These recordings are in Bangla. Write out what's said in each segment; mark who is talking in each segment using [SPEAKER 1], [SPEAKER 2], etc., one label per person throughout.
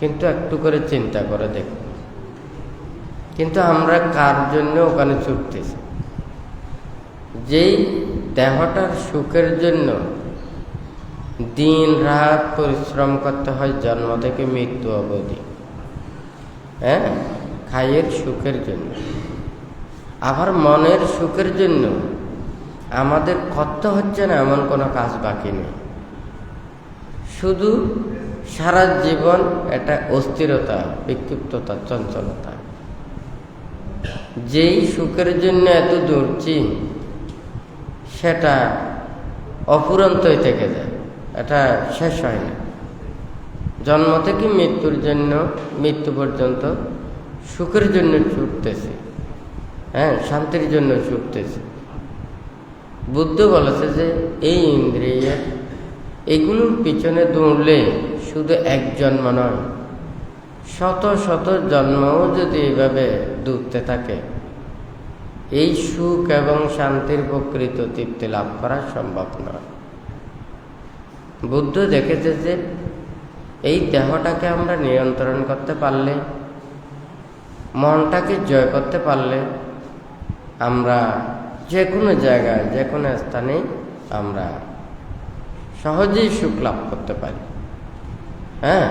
[SPEAKER 1] কিন্তু একটু করে চিন্তা করে দেখ কিন্তু আমরা কার জন্য ওখানে ছুটতেছি? যেই দেহটার সুখের জন্য দিন রাত পরিশ্রম করতে হয়, জন্ম থেকে মৃত্যু অবধি। হ্যাঁ? খাইয়ের সুখের জন্য। আবার মনের সুখের জন্য আমাদের করতে হচ্ছে না, এমন কোনো কাজ বাকি নেই। শুধু সারা জীবন এটা অস্থিরতা, বিক্ষিপ্ততা, চঞ্চলতা। যেই সুখের জন্য এত দৌড়ছি সেটা অফুরন্তই থেকে যায়, এটা শেষ হয় না। জন্ম থেকে মৃত্যুর জন্য, মৃত্যু পর্যন্ত সুখের জন্য ছুটতেছে হ্যাঁ শান্তির জন্য ছুটতেছে। বুদ্ধ বলেছে যে, এই ইন্দ্রিয় এগুলোর পিছনে দৌড়লে শুধু এক জন্ম নয়, শত শত জন্মও যদি এভাবে দৌড়তে থাকে, এই সুখ এবং শান্তির প্রকৃত তৃপ্তি লাভ করা সম্ভব নয়। বুদ্ধ দেখেছে যে, এই দেহটাকে আমরা নিয়ন্ত্রণ করতে পারলে, মনটাকে জয় করতে পারলে, আমরা যে কোনো জায়গায় যে কোনো স্থানে আমরা সহজেই সুখ লাভ করতে পারি। হ্যাঁ?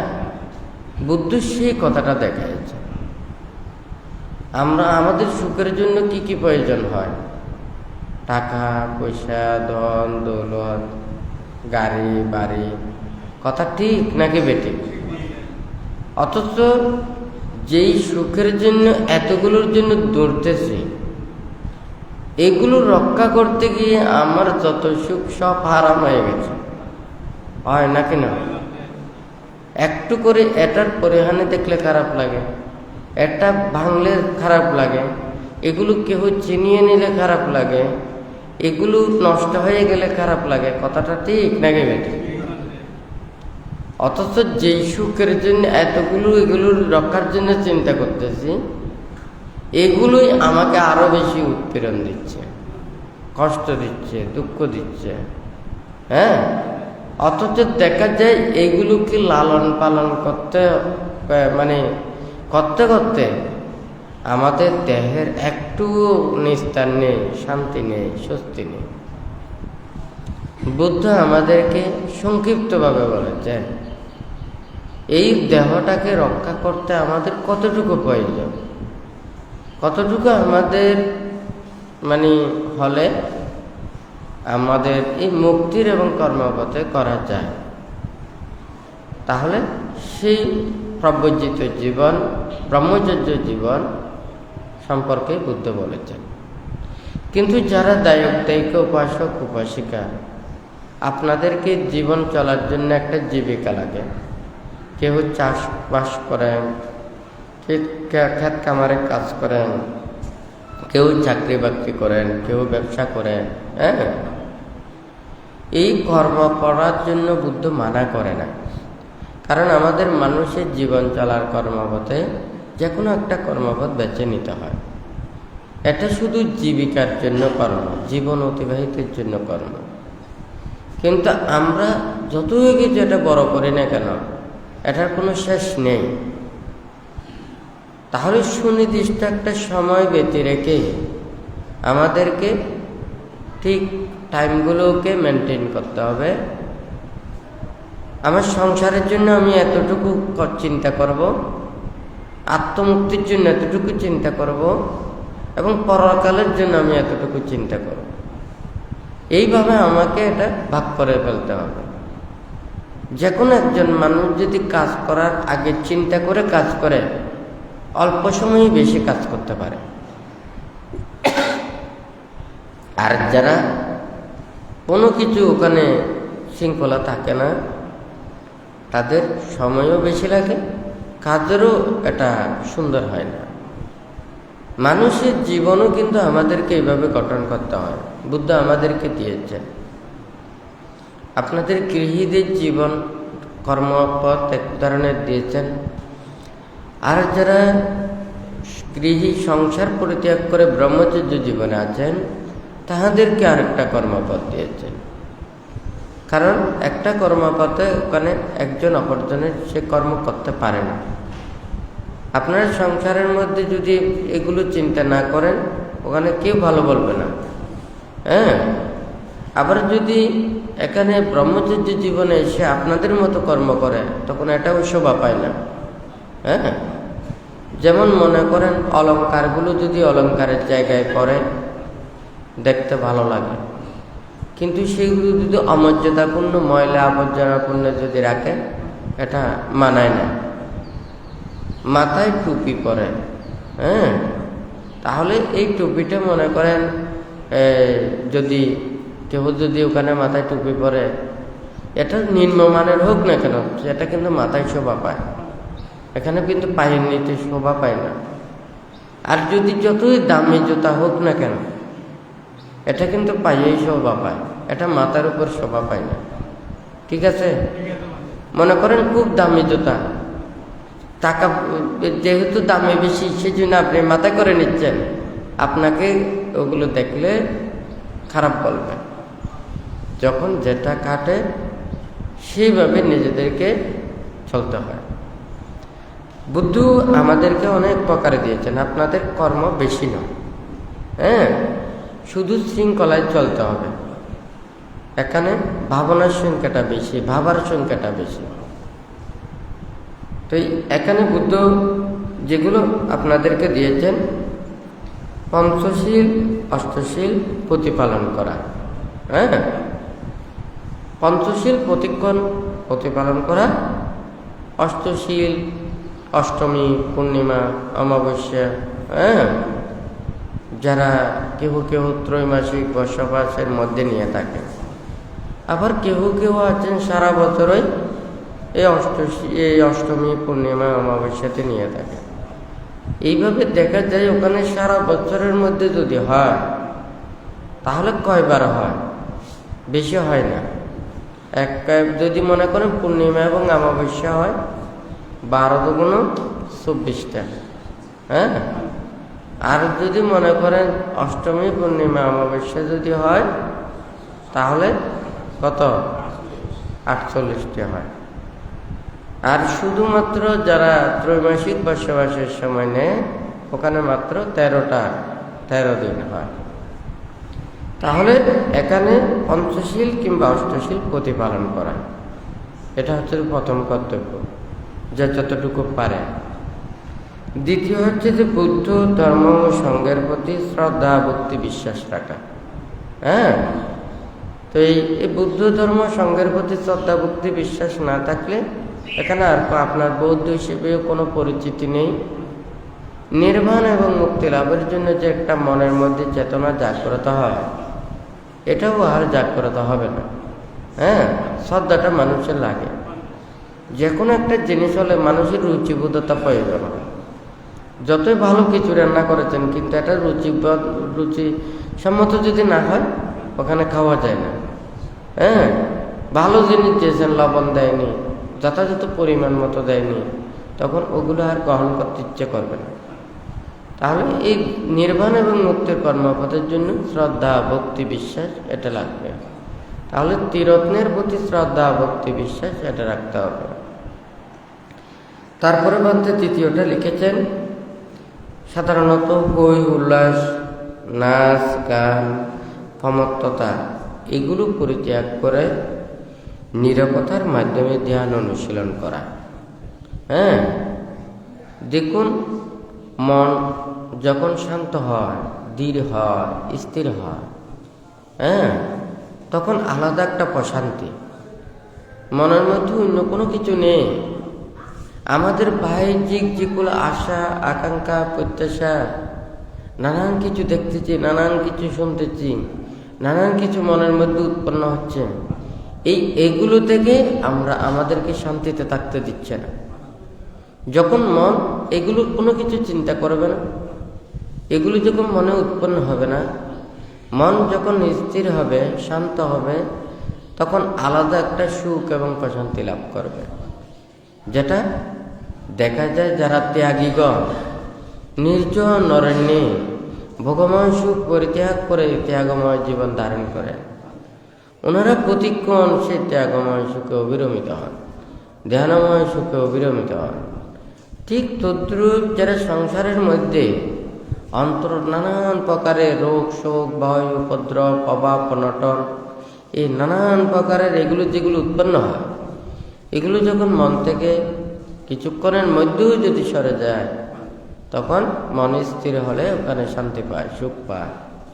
[SPEAKER 1] বুদ্ধ সেই কথাটা দেখাইছে। আমরা আমাদের সুখের জন্য কি কি প্রয়োজন হয়? টাকা, পয়সা, ধন, দৌলত, গাড়ি, বাড়ি, কথা ঠিক নাকি বেটি অথচ যেই সুখের জন্য এতগুলোর জন্য দৌড়তেছি, এগুলো রক্ষা করতে গিয়ে আমার যত সুখ সব হারাম হয়ে গেছে। হয় নাকি না? একটু করে এটার পরিহানে দেখলে খারাপ লাগে, এটা ভাঙলে খারাপ লাগে, এগুলো কেউ চিনিয়ে নিলে খারাপ লাগে, এগুলো নষ্ট হয়ে গেলে খারাপ লাগে, কথাটা ঠিক নাকি বেটি? অথচ যেই সুখের জন্য এতগুলো এগুলো রক্ষার জন্য চিন্তা করতেছি, এগুলোই আমাকে আরও বেশি উৎপীড়ন দিচ্ছে, কষ্ট দিচ্ছে, দুঃখ দিচ্ছে হ্যাঁ? অথচ দেখা যায় এগুলোকে লালন পালন করতে মানে করতে করতে আমাদের দেহের একটু নিস্তার নেই, শান্তি নেই, স্বস্তি নেই। বুদ্ধ আমাদেরকে সংক্ষিপ্তভাবে বলেছেন, এই দেহটাকে রক্ষা করতে আমাদের কতটুকু প্রয়োজন? কতটুকু আমাদের মানে হলে আমাদের এই মুক্তির এবং কর্মপথে করা যায়। তাহলে সেই প্রব্রজিত জীবন, ব্রহ্মচর্য জীবন সম্পর্কে বুদ্ধ বলেছেন। কিন্তু যারা দায়ক দায়িক উপাসক, উপাসিকা, আপনাদেরকে জীবন চলার জন্য একটা জীবিকা লাগে। কেউ চাষবাস করেন ক্ষেত কামারে কাজ করেন, কেউ চাকরি বাকরি করেন, কেউ ব্যবসা করেন হ্যাঁ? এই কর্ম করার জন্য বুদ্ধ মানা করে না। কারণ আমাদের মানুষের জীবন চলার কর্মপথে যে কোনো একটা কর্মপথ বেছে নিতে হয়। এটা শুধু জীবিকার জন্য কর্ম, জীবন অতিবাহিতের জন্য কর্ম। কিন্তু আমরা যতই কিছু এটা বড় করি না কেন, এটার কোনো শেষ নেই। তাহলে সুনির্দিষ্ট একটা সময় ব্যতী রেখে আমাদেরকে ঠিক টাইমগুলোকে মেনটেন করতে হবে। আমার সংসারের জন্য আমি এতটুকু চিন্তা করব, আত্মমুক্তির জন্য এতটুকু চিন্তা করব, এবং পরকালের জন্য আমি এতটুকু চিন্তা করব। এইভাবে আমাকে এটা ভাগ করে ফেলতে হবে। যে কোনো একজন মানুষ যদি কাজ করার আগে চিন্তা করে কাজ করে, অল্প সময়ই বেশি কাজ করতে পারে। আর যারা কোনো কিছু ওখানে শৃঙ্খলা থাকে না, তাদের সময়ও বেশি লাগে, কাজেরও এটা সুন্দর হয় না। মানুষের জীবনও কিন্তু আমাদেরকে এইভাবে গঠন করতে হয়। বুদ্ধ আমাদেরকে দিয়েছেন। আপনাদের গৃহীদের জীবন কর্মপথ এক ধরনের দিয়েছেন। আর যারা গৃহী সংসার পরিত্যাগ করে ব্রহ্মচর্য জীবনে আছেন তাহাদেরকে আরেকটা কর্মপথ দিয়েছেন। কারণ একটা কর্মপথে ওখানে একজন অপরজনের সে কর্ম করতে পারে না। আপনার সংসারের মধ্যে যদি এগুলো চিন্তা না করেন, ওখানে কেউ ভালো বলবে না। হ্যাঁ? আবার যদি এখানে ব্রহ্মচর্য জীবনে এসে আপনাদের মতো কর্ম করে, তখন এটাও শোভা পায় না। হ্যাঁ? যেমন মনে করেন অলঙ্কারগুলো যদি অলঙ্কারের জায়গায় পড়ে দেখতে ভালো লাগে। কিন্তু সেগুলো যদি অমর্যাদাপূর্ণ, ময়লা আবর্জনাপূর্ণ যদি রাখে, এটা মানায় না। মাথায় টুপি পরে হ্যাঁ? তাহলে এই টুপিটা মনে করেন যদি কেউ যদি ওখানে মাথায় টুপি পরে এটা নিম্নমানের হোক না কেন, সেটা কিন্তু মাথায় শোভা পায়। এখানে কিন্তু পায়ের নিতে শোভা পায় না। আর যদি যতই দামি জুতা হোক না কেন এটা কিন্তু পায়েই শোভা পায়, এটা মাথার উপর শোভা পায় না। ঠিক আছে? মনে করেন খুব দামি জুতা। টাকা, যেহেতু দামে বেশি, সেজন্য আপনি মাথা করে নিচ্ছেন। আপনাকে ওগুলো দেখলে খারাপ বলবে। যখন যেটা কাটে, সেইভাবে নিজেদেরকে চলতে হয়। বুদ্ধ আমাদেরকে অনেক প্রকারে দিয়েছেন। আপনাদের কর্ম বেশি নয়। হ্যাঁ? শুধু শৃঙ্খলায় চলতে হবে। এখানে ভাবনার সংখ্যাটা বেশি, ভাবার সংখ্যাটা বেশি। তো এখানে বুদ্ধ যেগুলো আপনাদেরকে দিয়েছেন, পঞ্চশীল, অষ্টশীল প্রতিপালন করা। হ্যাঁ? পঞ্চশীল প্রতিক্ষণ প্রতিপালন করা, অষ্টশীল, অষ্টমী, পূর্ণিমা, অমাবস্যা হ্যাঁ? যারা কেহ কেহ ত্রৈমাসিক বসবাসের মধ্যে নিয়ে থাকে। আবার কেহ কেউ আছেন সারা বছরই এই অষ্টশী, এই অষ্টমী পূর্ণিমা অমাবস্যাতে নিয়ে থাকে। এইভাবে দেখা যায় ওখানে সারা বছরের মধ্যে যদি হয়, তাহলে কয়বার হয়? বেশি হয় না। এক যদি মনে করেন পূর্ণিমা এবং অমাবস্যা হয়, বারো দুগুণ চব্বিশটা হ্যাঁ? আর যদি মনে করেন অষ্টমী পূর্ণিমা অমাবস্যা যদি হয়, তাহলে কত? আটচল্লিশটি হয়। আর শুধুমাত্র যারা ত্রৈমাসিক বসবাসের সময় নেয়, ওখানে মাত্র তেরোটা, তেরো দিন হয়। তাহলে এখানে পঞ্চশীল কিংবা অষ্টশীল প্রতিপালন করা। এটা হচ্ছে প্রথম কর্তব্য, যা যতটুকু পারে। দ্বিতীয় হচ্ছে যে বুদ্ধ ধর্ম ও প্রতি শ্রদ্ধা, ভক্তি, বিশ্বাস রাখা। হ্যাঁ? তো এই বুদ্ধ ধর্ম, সঙ্গের প্রতি শ্রদ্ধা, ভক্তি, বিশ্বাস না থাকলে এখানে আর আপনার বৌদ্ধ হিসেবেও কোনো পরিচিতি নেই। নির্বাণ এবং মুক্তি লাভের জন্য যে একটা মনের মধ্যে চেতনা জাগ্রত হয়, এটাও আর জাগ্রত হবে না। হ্যাঁ? শ্রদ্ধাটা মানুষের লাগে। যে কোনো একটা জিনিস হলে মানুষের রুচিবোধতা প্রয়োজন। হয় যতই ভালো কিছু রান্না করেছেন, কিন্তু এটা রুচি রুচি সম্মত যদি না হয়, ওখানে খাওয়া যায় না। হ্যাঁ? ভালো জিনিস দিয়েছেন, লবণ দেয়নি, যথাযথ পরিমাণ মতো দেয়নি, তখন ওগুলো আর গ্রহণ করতে ইচ্ছে করবে না। তাহলে এই নির্বাণ এবং মুক্তির কর্মপথের জন্য শ্রদ্ধা, ভক্তি, বিশ্বাস এটা লাগবে। তাহলে তীরত্নের প্রতি শ্রদ্ধা, ভক্তি, বিশ্বাস এটা রাখতে হবে। তারপরে মধ্যে তৃতীয়টা লিখেছেন সাধারণত বই, উল্লাস, নাচ, গান ক্ষমত্বতা এগুলো পরিত্যাগ করে নিরাপত্তার মাধ্যমে ধ্যান অনুশীলন করা। হ্যাঁ? দেখুন, মন যখন শান্ত হয়, দৃঢ় হয়, স্থির হয় হ্যাঁ? তখন আলাদা একটা প্রশান্তি। মনের মধ্যে অন্য কোনো কিছু নেই। আমাদের বাহ্যিক যেগুলো আশা, আকাঙ্ক্ষা, প্রত্যাশা, নানান কিছু দেখতেছি, নানান কিছু শুনতেছি, নানান কিছু মনের মধ্যে উৎপন্ন হচ্ছে। এই এগুলো থেকে আমরা আমাদেরকে শান্তিতে থাকতে দিচ্ছে না। যখন মন এগুলো কোনো কিছু চিন্তা করবে না, এগুলো যখন মনে উৎপন্ন হবে না, মন যখন স্থির হবে, শান্ত হবে, তখন আলাদা একটা সুখ এবং প্রশান্তি লাভ করবে। যেটা দেখা যায় যারা ত্যাগীগণ নির্জন নরণ্যে ভোগময় সুখ পরিত্যাগ করে ত্যাগময় জীবন ধারণ করে। ওনারা প্রতিক্ষণ সে ত্যাগময় সুখে অবিরমিত হন, ধ্যানময় সুখে অবিরমিত হন। ঠিক তদ্রুপ যারা সংসারের মধ্যে অন্তর নানান প্রকারের রোগ শোক, ভয়, উপদ্রব, অভাব, অনটন, এই নানান প্রকারের এগুলো যেগুলো উৎপন্ন হয়, এগুলো যখন মন থেকে কিছুক্ষণের মধ্যেও যদি সরে যায় তখন মন স্থির হলে ওখানে শান্তি পায় সুখ পায়।